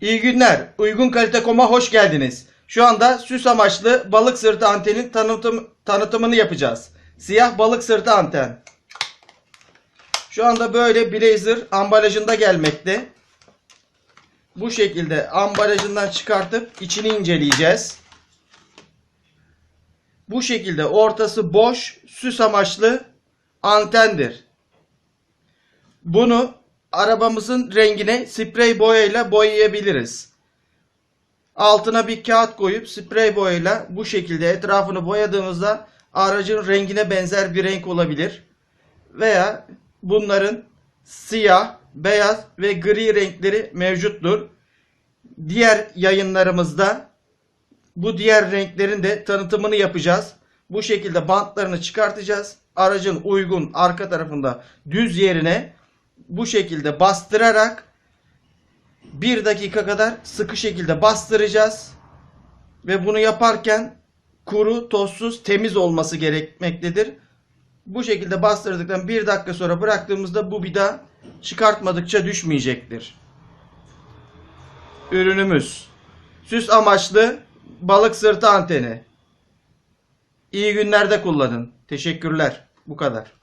İyi günler. Uygun Kalite Kom'a hoş geldiniz. Şu anda süs amaçlı balık sırtı antenin tanıtım, tanıtımını yapacağız. Siyah balık sırtı anten. Şu anda böyle blazer ambalajında gelmekte. Bu şekilde ambalajından çıkartıp içini inceleyeceğiz. Bu şekilde ortası boş süs amaçlı antendir. Bunu arabamızın rengine sprey boyayla boyayabiliriz. Altına bir kağıt koyup sprey boyayla bu şekilde etrafını boyadığımızda aracın rengine benzer bir renk olabilir. Veya bunların siyah, beyaz ve gri renkleri mevcuttur. Diğer yayınlarımızda bu diğer renklerin de tanıtımını yapacağız. Bu şekilde bantlarını çıkartacağız. Aracın uygun arka tarafında düz yerine bu şekilde bastırarak bir dakika kadar sıkı şekilde bastıracağız. Ve bunu yaparken kuru, tozsuz, temiz olması gerekmektedir. Bu şekilde bastırdıktan bir dakika sonra bıraktığımızda bu daha çıkartmadıkça düşmeyecektir. Ürünümüz süs amaçlı balık sırtı anteni. İyi günlerde kullanın. Teşekkürler. Bu kadar.